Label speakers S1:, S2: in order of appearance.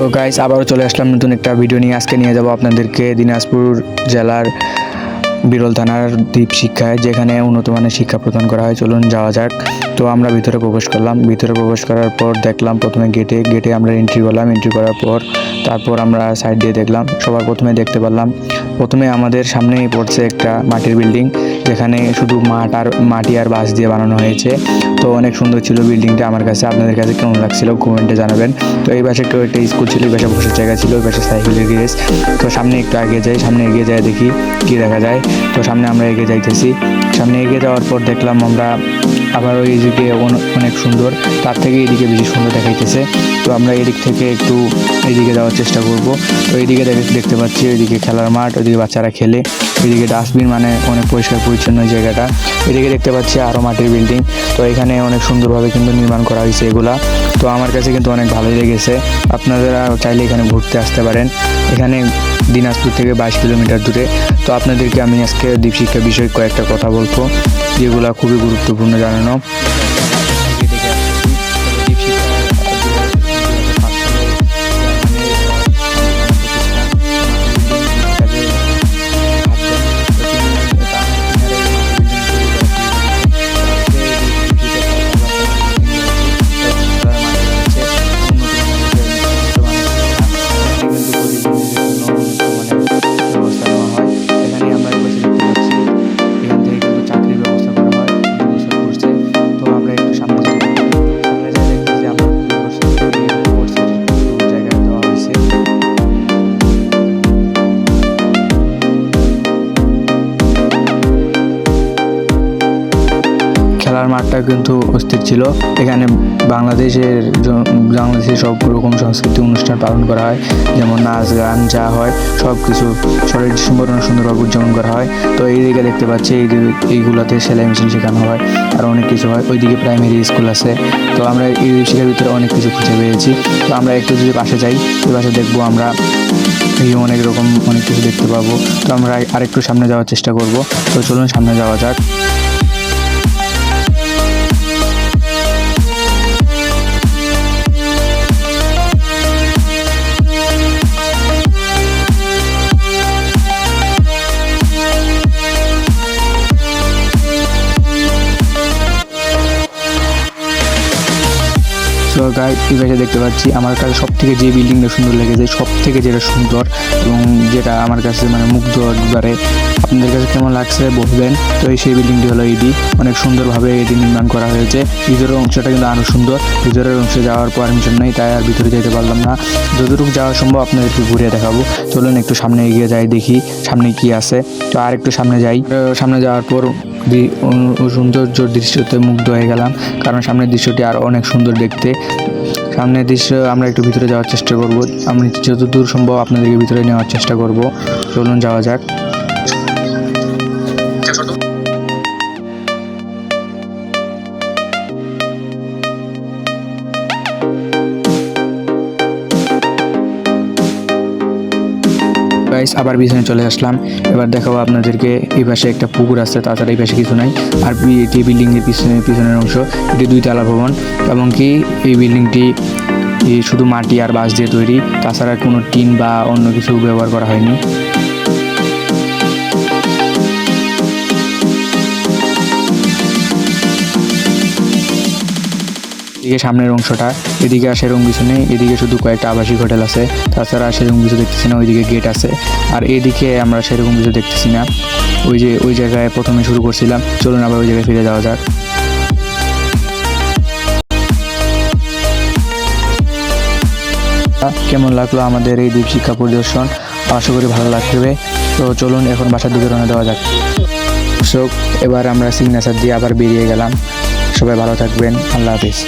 S1: তো গাইস আবারও চলে আসলাম নতুন একটা ভিডিও নিয়ে। আজকে নিয়ে যাব আপনাদেরকে দিনাজপুর জেলার বিরল থানার দ্বীপ শিক্ষায়, যেখানে উন্নত মানের শিক্ষা প্রদান করা হয়। চলুন যাওয়া যাক। তো আমরা ভিতরে প্রবেশ করলাম। ভিতরে প্রবেশ করার পর দেখলাম প্রথমে গেটে গেটে আমরা এন্ট্রি করলাম। এন্ট্রি করার পর তারপর আমরা সাইড দিয়ে দেখলাম। সবার প্রথমে দেখতে পারলাম, প্রথমে আমাদের সামনেই পড়ছে একটা মাটির বিল্ডিং যেখানে শুধু মাঠ আর মাটি আর বাঁশ দিয়ে বানানো হয়েছে। তো অনেক সুন্দর ছিল বিল্ডিংটা আমার কাছে। আপনাদের কাছে কেমন লাগছিল কমেন্টে জানাবেন। তো এই পাশে একটু একটা স্কুল ছিল, এই পাশে বসার জায়গা ছিল ওই পাশে সাইকেলের গ্যারেজ তো সামনে একটু এগিয়ে যাই, সামনে এগিয়ে যায় দেখি কি দেখা যায়। তো সামনে আমরা এগিয়ে যাইতেছি। সামনে এগিয়ে যাওয়ার পর দেখলাম আমরা আবার ওই দিকে অনেক সুন্দর। তার থেকে এদিকে বেশি সুন্দর দেখাইতেছে। তো আমরা এদিক থেকে একটু এদিকে যাওয়ার চেষ্টা করব। তো এইদিকে দেখ- দেখতে পাচ্ছি ওইদিকে খেলার মাঠ, ওইদিকে বাচ্চারা খেলে। এদিকে ডাস্টবিন মানে অনেক পরিষ্কার পরিচ্ছন্ন জায়গাটা। এদিকে দেখতে পাচ্ছি আরও মাটির বিল্ডিং। তো এখানে অনেক সুন্দরভাবে কিন্তু নির্মাণ করা হয়েছে এগুলা। তো আমার কাছে কিন্তু অনেক ভালোই লেগেছে। আপনারা চাইলে এখানে ঘুরতে আসতে পারেন। এখানে দিনাজপুর থেকে বাইশ কিলোমিটার দূরে। তো আপনাদেরকে আমি আজকে দ্বীপশিক্ষা বিষয়ে কয়েকটা কথা বলব, যেগুলো খুবই গুরুত্বপূর্ণ জানানো। খেলার মাঠটা কিন্তু অস্থির ছিল। এখানে বাংলাদেশের বাংলাদেশের সব রকম সংস্কৃতি অনুষ্ঠান পালন করা হয়। যেমন নাচ গান যা হয় সব কিছু ছয়ই ডিসেম্বর সুন্দরভাবে উদযাপন করা হয়। তো এইদিকে দেখতে পাচ্ছি, এই এইগুলাতে সেলাই মেশিন শেখানো হয় আর অনেক কিছু হয়। ওইদিকে প্রাইমারি স্কুল আছে। তো আমরা এই শিক্ষার ভিতরে অনেক কিছু খুঁজে পেয়েছি। তো আমরা একটু যদি পাশে যাই, ওই পাশে দেখব আমরা এই অনেক রকম অনেক কিছু দেখতে পাবো। তো আমরা আরেকটু সামনে যাওয়ার চেষ্টা করব। তো চলুন সামনে যাওয়া যাক। তো গাই এই পাশে দেখতে পাচ্ছি। আমার কাছে সব থেকে যে বিল্ডিংটা সুন্দর লেগেছে সব থেকে যেটা সুন্দর এবং যেটা আমার কাছে মানে মুগ্ধ একবারে। আপনাদের কাছে কেমন লাগছে বলবেন। তো এই সেই বিল্ডিংটি হলো এডি অনেক সুন্দরভাবে এটি নির্মাণ করা হয়েছে। ভিতরের অংশটা কিন্তু আরও সুন্দর। ভিতরের অংশে যাওয়ার পারমিশন নেই, তাই আর ভিতরে যেতে পারলাম না। যতটুকু যাওয়া সম্ভব আপনাদেরকে ঘুরিয়ে দেখাবো। চলুন একটু সামনে এগিয়ে যাই, দেখি সামনে কি আছে। তো আর একটু সামনে যাই। সামনে যাওয়ার পর সৌন্দর্য দৃশ্যতে মুগ্ধ হয়ে গেলাম। কারণ সামনের দৃশ্যটি আর অনেক সুন্দর দেখতে। সামনের দৃশ্য আমরা একটু ভিতরে যাওয়ার চেষ্টা করব। আমি যতদূর সম্ভব আপনাদেরকে ভিতরে নেওয়ার চেষ্টা করব। চলুন যাওয়া যাক। গাইস আবার পিছনে চলে আসলাম। এবার দেখাবো আপনাদেরকে এই পাশে একটা পুকুর আছে, তাছাড়া এই পাশে কিছু নাই। আর এটি বিল্ডিংয়ের পিছনে, পিছনের অংশ, এটি দুই তলা ভবন। এমনকি এই বিল্ডিংটি শুধু মাটি আর বাঁশ দিয়ে তৈরি। তাছাড়া কোনো টিন বা অন্য কিছু ব্যবহার করা হয়নি। এদিকে সামনের অংশটা, এদিকে আর সেরকম কিছু নেই, এদিকে শুধু কয়েকটা আবাসিক হোটেল আছে, তাছাড়া সেরকম কিছু দেখতেছি না, ওইদিকে গেট আছে, আর এদিকে আমরা সেরকম কিছু দেখতেছি না। ওই যে, ওই জায়গায় প্রথমে শুরু করছিলাম, চলুন আবার ওই জায়গায় ফিরে যাওয়া যাক। কেমন লাগল আমাদের এই দ্বীপ শিক্ষা পরিদর্শন? আশা করি ভালো লাগবে। তো চলুন এখন বাসার দিকে রওনা দেওয়া যাক। দর্শক, এবার আমরা সিগনেচার দিয়ে আবার বেরিয়ে গেলাম। সবাই ভালো থাকবেন। আল্লাহ হাফিজ।